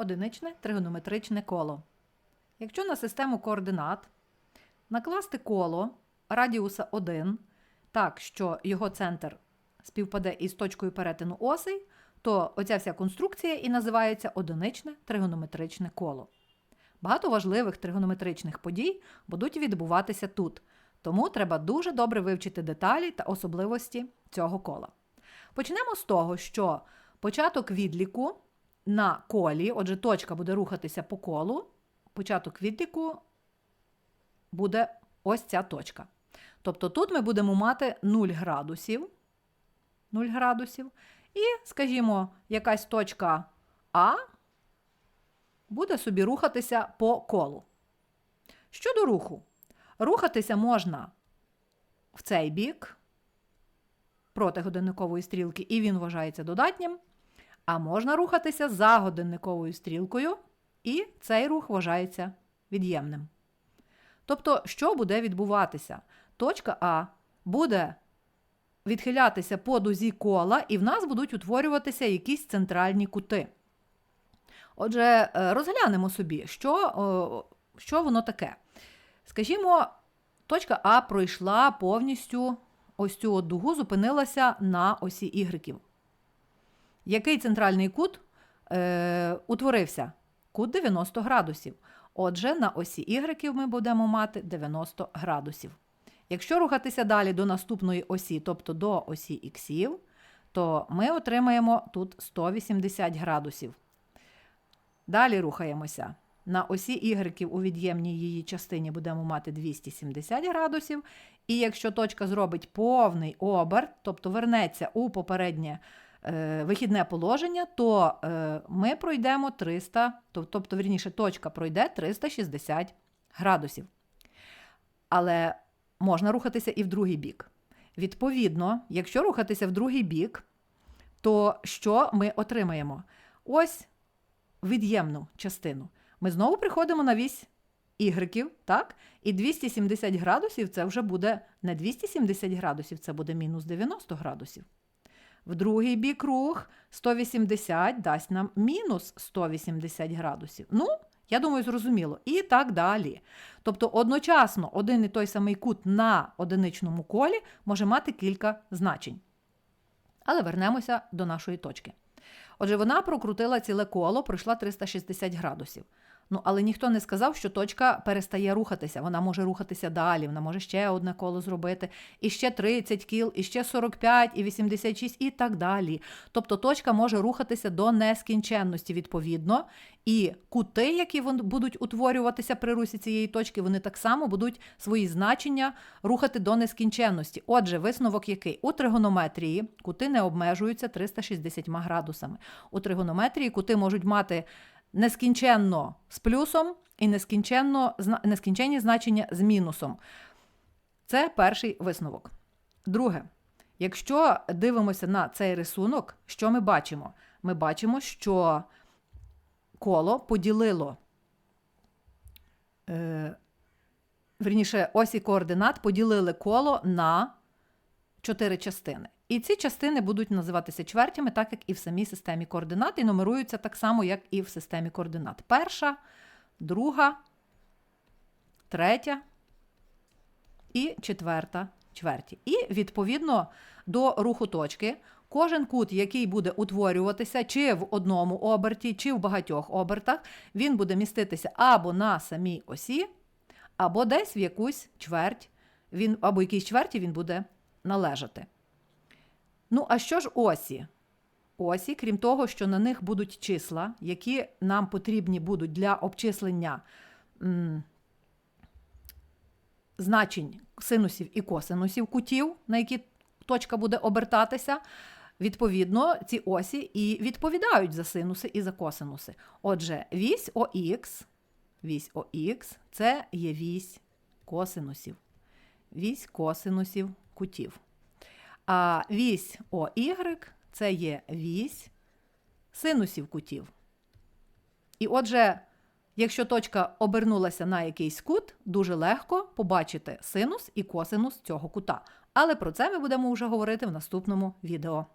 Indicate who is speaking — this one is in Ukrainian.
Speaker 1: одиничне тригонометричне коло. Якщо на систему координат накласти коло радіуса 1 так, що його центр співпаде із точкою перетину осей, то оця вся конструкція і називається одиничне тригонометричне коло. Багато важливих тригонометричних подій будуть відбуватися тут, тому треба дуже добре вивчити деталі та особливості цього кола. Почнемо з того, що початок відліку на колі, отже, точка буде рухатися по колу, початок відліку буде ось ця точка. Тобто тут ми будемо мати 0 градусів. 0 градусів. І, скажімо, якась точка А буде собі рухатися по колу. Щодо руху, рухатися можна в цей бік проти годинникової стрілки, і він вважається додатнім. А можна рухатися за годинниковою стрілкою, і цей рух вважається від'ємним. Тобто, що буде відбуватися? Точка А буде відхилятися по дузі кола, і в нас будуть утворюватися якісь центральні кути. Отже, е, розглянемо собі, що, що воно таке. Скажімо, точка А пройшла повністю ось цю дугу, зупинилася на осі ігреків. Який центральний кут е, утворився? Кут 90 градусів. Отже, на осі ігреків ми будемо мати 90 градусів. Якщо рухатися далі до наступної осі, тобто до осі іксів, то ми отримаємо тут 180 градусів. Далі рухаємося. На осі ігреків у від'ємній її частині будемо мати 270 градусів. І якщо точка зробить повний оберт, тобто вернеться у попереднє вихідне положення, то е, ми пройдемо 300, тобто, вірніше, точка пройде 360 градусів. Але можна рухатися і в другий бік. Відповідно, якщо рухатися в другий бік, то що ми отримаємо? Ось від'ємну частину. Ми знову приходимо на вісь ігреків, так? І 270 градусів це вже буде не 270 градусів, це буде мінус 90 градусів. В другий бік рух 180 дасть нам мінус 180 градусів. Ну, я думаю, зрозуміло. І так далі. Тобто, одночасно один і той самий кут на одиничному колі може мати кілька значень. Але вернемося до нашої точки. Отже, вона прокрутила ціле коло, пройшла 360 градусів. Ну, але ніхто не сказав, що точка перестає рухатися. Вона може рухатися далі, вона може ще одне коло зробити, і ще 30 кіл, і ще 45, і 86, і так далі. Тобто точка може рухатися до нескінченності відповідно, і кути, які будуть утворюватися при русі цієї точки, вони так само будуть свої значення рухати до нескінченності. Отже, висновок який? У тригонометрії кути не обмежуються 360 градусами. У тригонометрії кути можуть мати нескінченно з плюсом і нескінченно, нескінченні значення з мінусом. Це перший висновок. Друге, якщо дивимося на цей рисунок, що ми бачимо? Ми бачимо, що коло поділило, е, верніше, осі координат поділили коло на чотири частини. І ці частини будуть називатися чвертями, так як і в самій системі координат, і нумеруються так само, як і в системі координат. Перша, друга, третя і четверта чверті. І відповідно до руху точки, кожен кут, який буде утворюватися чи в одному оберті, чи в багатьох обертах, він буде міститися або на самій осі, або десь в якусь чверть, він, або якійсь чверті він буде належати. Ну, а що ж осі? Осі, крім того, що на них будуть числа, які нам потрібні будуть для обчислення м, значень синусів і косинусів кутів, на які точка буде обертатися. Відповідно, ці осі і відповідають за синуси і за косинуси. Отже, вісь ОХ, вісь ОХ – це є вісь косинусів. Вісь косинусів кутів. А вісь ОY – це є вісь синусів кутів. І отже, якщо точка обернулася на якийсь кут, дуже легко побачити синус і косинус цього кута. Але про це ми будемо вже говорити в наступному відео.